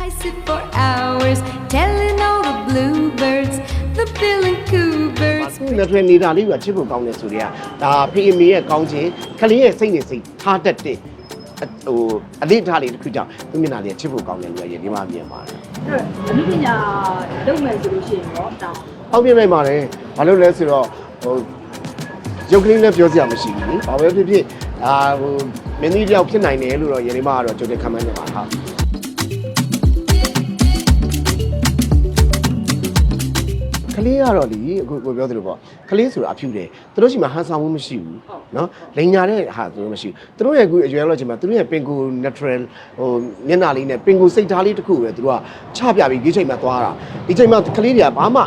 I sit for hours telling all the bluebirds, the bill and coo birds. နှစ်ထွေနေတာလေးကချစ်ဖို့ကောင်းတယ်ဆိုတော့ဒါဖေအမေရဲ့ကောင်းခြင်းကလေးရဲ့စိတ်နဲ့စိတ်ထားတတ်တဲ့ဟိုအလေးထားလေးတစ်ခုကြောင့်သူမျက်နှာလေးချစ်ဖို့ကောင်းတယ်လို့ရဒီမှာမြင်ပါတယ်အဲ့တော့အနုပညာလုပ်မယ်ဆိုလို့ရှိရင်တော့ဒါ။အောက်ပြနိုင်ပါတယ်။ဘာလို့လဲဆိုတော့ဟိုရုပ်ကလေးနဲ့ပြောစရာမရှိဘူးလေ။ဘာပဲဖြစ်ဖြစ်အာဟိုမင်းကြီးတယောက်ဖြစ်နိုင်တယ်လို့တော့ရဒီမှာကတော့ကြိုတင်ခံမှန်းနေပါဟာ။ လေးကတော့လေအခုကိုပြောသလိုပေါ့ကလေးဆိုတာအဖြူတယ်သူတို့ရှိမှဟန်ဆောင်မှုမရှိဘူးနော်လိန်ညာတဲ့ဟာသူတို့မရှိဘူးသူတို့ရဲ့အခုအရွယ်လောက်ချိန်မှာသူတို့ရဲ့ပင်ကို natural ဟိုမျက်နှာလေးနဲ့ပင်ကိုစိတ်ထားလေးတစ်ခုပဲသူတို့ကချပြပြီးဒီချိန်မှာသွားတာဒီချိန်မှာကလေးတွေကဘာမှ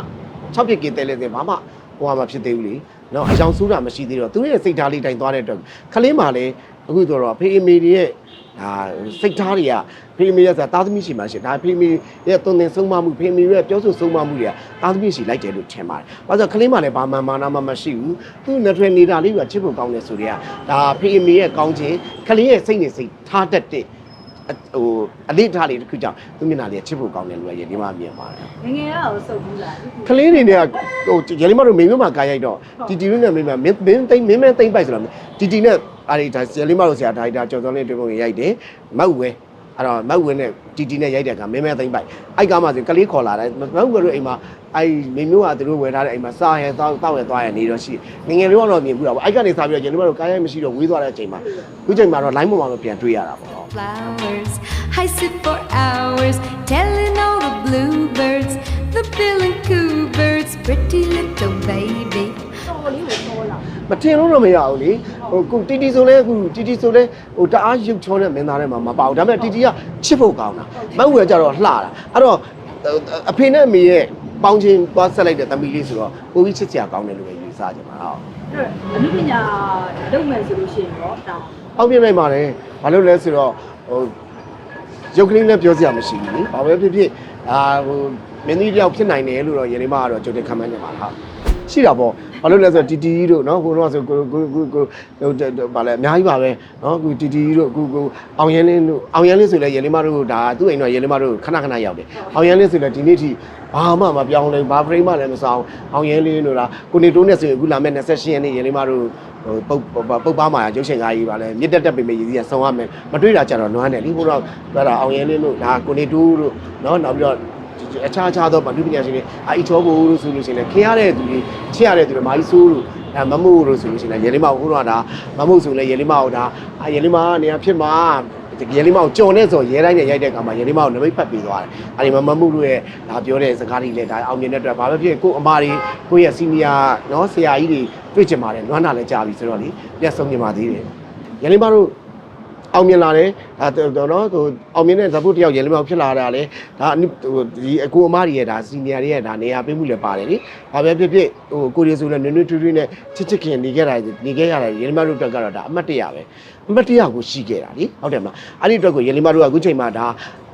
6ပြစ်ကင်းတဲလဲတယ်ဘာမှဟိုဟာမှဖြစ်သေးဘူးလေနော်အယောင်ဆိုးတာမရှိသေးတော့သူတို့ရဲ့စိတ်ထားလေးတိုင်သွားတဲ့အတွက်ကလေးမှလည်းအခုတော့ဖေးအမေတွေရဲ့ ဒါစိတ်ထားတွေကဖေးအမေရဲ့ဆိုတာသားသမီးရှိမှရှိဒါဖေးအမေရဲ့တုံသင်ဆုံးမမှုဖေးအမေရဲ့ပြောဆိုဆုံးမမှုတွေကသားသမီးရှိလိုက်တယ်လို့ထင်ပါတယ်။ဘာလို့ကလေးမှလည်းဘာမှမာနာမှမရှိဘူး။သူ့ natural နေတာလေးကချစ်ဖို့ကောင်းတယ်ဆိုတော့ဒါဖေးအမေရဲ့ကောင်းခြင်းကလေးရဲ့စိတ်နဲ့စိတ်ထားတတ်တဲ့ဟိုအလေးထားလေးတစ်ခုကြောင့်သူ့မျက်နှာလေးချစ်ဖို့ကောင်းတယ်လို့ရဒီမှာမြင်ပါတယ်။ ငယ်ငယ်ကတော့စုပ်ဘူးလား ကလေးတွေเนี่ยဟိုရလိမတို့မိမမှာကာရိုက်တော့တီတီတို့နဲ့မိမမင်းမင်းသိမ့်မင်းမင်းသိမ့်ပိုက်ဆိုတော့တီတီနဲ့ အားဒီဒါရလိမတို့ဆရာဒါဒါကျော်စောလေးတွေ့ပုံရိုက်တယ်မောက်ဝဲအဲ့တော့မောက်ဝဲနဲ့တီတီနဲ့ရိုက်တဲ့ကမင်းမင်းသိမ့်ပိုက်အဲ့ကမှဆိုကလေးခေါ်လာတယ်မောက်ဝဲတို့အိမ်မှာအဲ့မိမျိုးကသူတို့ဝယ်ထားတဲ့အိမ်မှာစားရဲတောက်တောက်ရဲသွားရဲနေတော့ရှိငငယ်လေးကတော့မြင်ဘူးတော့အဲ့ကနေစားပြီးတော့ရလိမတို့ကာရိုက်မရှိတော့ဝေးသွားတဲ့အချိန်မှာခုချိန်မှာတော့ line ပေါ်မှာတော့ပြန်တွေ့ရတာပေါ့နော် flowers. I sit for hours telling all the bluebirds, the bill and coo birds, pretty little baby. တော်လေးကိုပေါ်လာမထင်လို့တော့မရဘူးလေဟိုကိုတီတီဆိုလဲအခုတီတီဆိုလဲဟိုတအားရုပ်ချောတဲ့မင်းသားထဲမှာမပါဘူးဒါပေမဲ့တီတီကချစ်ဖို့ကောင်းတာမဟုတ်ရကြတော့လှတာအဲ့တော့အဖေနဲ့အမေရဲ့ပေါင်းချင်းသွားဆက်လိုက်တဲ့သမီးလေးဆိုတော့ကိုကြီးချစ်စရာကောင်းတယ်လို့ပဲယူဆကြပါတော့အဲ့တော့အနုပညာလုပ်မယ်ဆိုလို့ရှိရင်တော့ဒါအောက်ပြနိုင်ပါတယ်ဘာလို့လဲဆိုတော့ဟိုရုပ်ကလေးနဲ့ပြောစရာမရှိဘူးလေဘာပဲဖြစ်ဖြစ်အာဟိုမင်းကြီးတယောက်ဖြစ်နိုင်တယ်လို့တော့ယနေ့မှကတော့ကြိုတင်ခံမှန်းနေပါလားရှိတာပေါ့ ဘာလို့လဲဆိုတော့တီတီတို့နော်ကိုတော့ဆိုကိုကိုကိုကိုဟိုဗာလဲအများကြီးပါပဲနော်ကိုတီတီတို့ကိုကိုအောင်ရင်းလင်းတို့အောင်ရင်းလင်းဆိုလဲယနေ့မှတို့ဒါသူ့အိမ်တော့ယနေ့မှတို့ခဏခဏရောက်တယ်အောင်ရင်းလင်းဆိုလဲဒီနေ့ထိဘာမှမပြောင်းလဲဘာ frame မှလည်းမဆောင်အောင်ရင်းလင်းတို့လားကိုနေတိုးနဲ့ဆိုရင်အခုလာမဲ့28ရက်နေ့ယနေ့မှတို့ဟိုပုတ်ပုတ်ပါမှာရုပ်ရှင်ကားကြီးပါလဲမြစ်တက်တက်ပေမဲ့ရည်ကြီးကဆုံးရမယ်မတွေ့တာကြတော့နွမ်းတယ်လीဘို့တော့ပြောတာအောင်ရင်းလင်းတို့ဒါကိုနေတိုးတို့နော်နောက်ပြီးတော့ အခြားအခြားသောဗလူပညာရှင်တွေအာအီချောဘိုလို့ဆိုလို့ရှိရင်ခင်ရတဲ့သူတွေချစ်ရတဲ့သူတွေမာကြီးဆိုးလို့အဲမမို့လို့ဆိုလို့ရှိရင်ရေလိမကိုတော့ဒါမမို့ဆိုလဲရေလိမကိုဒါအာရေလိမကနေရာဖြစ်မှာရေလိမကိုကြော်နေဆိုရဲတိုင်းနဲ့ရိုက်တဲ့အခါမှာရေလိမကိုနမိတ်ဖတ်ပြီးသွားတယ်အဲဒီမှာမမို့လို့ရဲ့ဒါပြောတဲ့စကားတွေလည်းဒါအောင်မြင်တဲ့အတွက်ဘာပဲဖြစ်ကိုအမားတွေကိုရဲ့စီနီယာနော်ဆရာကြီးတွေတွေ့ချင်ပါတယ်လွမ်းတာလည်းကြားပြီဆိုတော့လေပြတ်ဆုံးနေပါသေးတယ်ရေလိမတို့ အောင်မြင်လာတယ်ဒါတော့နော်ဟိုအောင်မြင်တဲ့ဇာတ်တယောက်ရေလမောက်ဖြစ်လာတာလေဒါဟိုဒီအကိုအမတွေရဲ့ဒါစီနီယာတွေရဲ့ဒါနေရာပေးမှုလည်းပါတယ်လေဘာပဲဖြစ်ဖြစ်ဟိုကိုရီဆိုလည်းနွေ့နွေ့ထွေးထွေးနဲ့ချစ်ချစ်ခင်နေခဲ့တာနေခဲ့ရတာရေလမောက်တို့အတွက်ကတော့ဒါအမှတ်တရပဲအမှတ်တရကိုရှိခဲ့တာလေဟုတ်တယ်မလားအဲ့ဒီအတွက်ကိုရေလမောက်တို့ကအခုချိန်မှာဒါ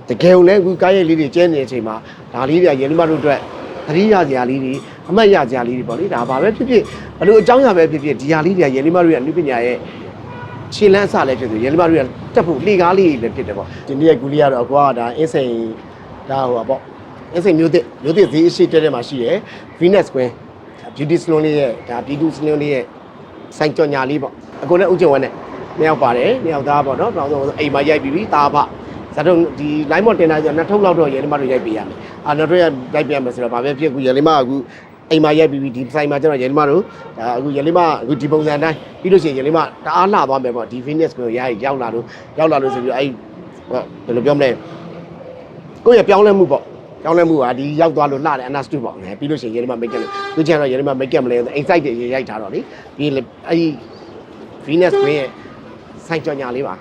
တကယ်ုံလဲအခုကားရိုက်လေးတွေကျဲနေတဲ့အချိန်မှာဒါလေးတွေကရေလမောက်တို့အတွက်သတိရစရာလေးတွေအမှတ်ရစရာလေးတွေပေါ့လေဒါဘာပဲဖြစ်ဖြစ်ဘလို့အကြောင်းအရာပဲဖြစ်ဖြစ်ဒီဟာလေးတွေကရေလမောက်တို့ရဲ့အနုပညာရဲ့ ခြေလန်းအစလည်းဖြစ်သူရဲလမတို့ကတက်ဖို့လှေကားလေးလည်းဖြစ်တယ်ပေါ့ဒီနေ့ကူလီကတော့အကွာဒါအင်းစိန်ဒါဟိုပါပေါ့အင်းစိန်မျိုးသစ်မျိုးသစ်ဈေးအရှိတဲတဲမှာရှိရယ် Venus Queen Beauty Salon လေးရဲ့ဒါ Beauty Salon လေးရဲ့ဆိုင်ကြော်ညာလေးပေါ့အကိုနဲ့ဥကျုံဝက်နဲ့နှစ်ယောက်ပါတယ်နှစ်ယောက်သားပေါ့နော်နောက်ဆုံးအိမ်မှာရိုက်ပြီးပြီတာဖဇာတ်တော့ဒီ line မတင်တာဆိုနှစ်ထုပ်လောက်တော့ရဲလမတို့ရိုက်ပေးရမယ်အာနောက်တော့ရိုက်ပေးရမယ်ဆိုတော့ဗာပဲဖြစ်ကူရဲလမကအခု အိမ်မှာရိုက်ပြီးပြီဒီဆိုင်မှာကျတော့ရဲလမတို့ဒါအခုရဲလမအခုဒီပုံစံအတိုင်းပြီးလို့ရှိရင်ရဲလမတအားလှသွားမယ်ပေါ့ဒီ Venus ကိုရိုက်ရောက်လာလို့ရောက်လာလို့ဆိုပြီးအဲ့ဘယ်လိုပြောမလဲကိုယ့်ရဲ့ပြောင်းလဲမှုပေါ့ပြောင်းလဲမှုကဒီရောက်သွားလို့လှတယ် understood ပေါ့ငယ်ပြီးလို့ရှိရင်ရဲလမ make up လို့သူကျန်တော့ရဲလမ make up မလဲ insight တွေရိုက်ထားတော့လေပြီးအဲ့ဒီ Venus ကိုရဲ့ဆိုင်ကြော်ညာလေးပါ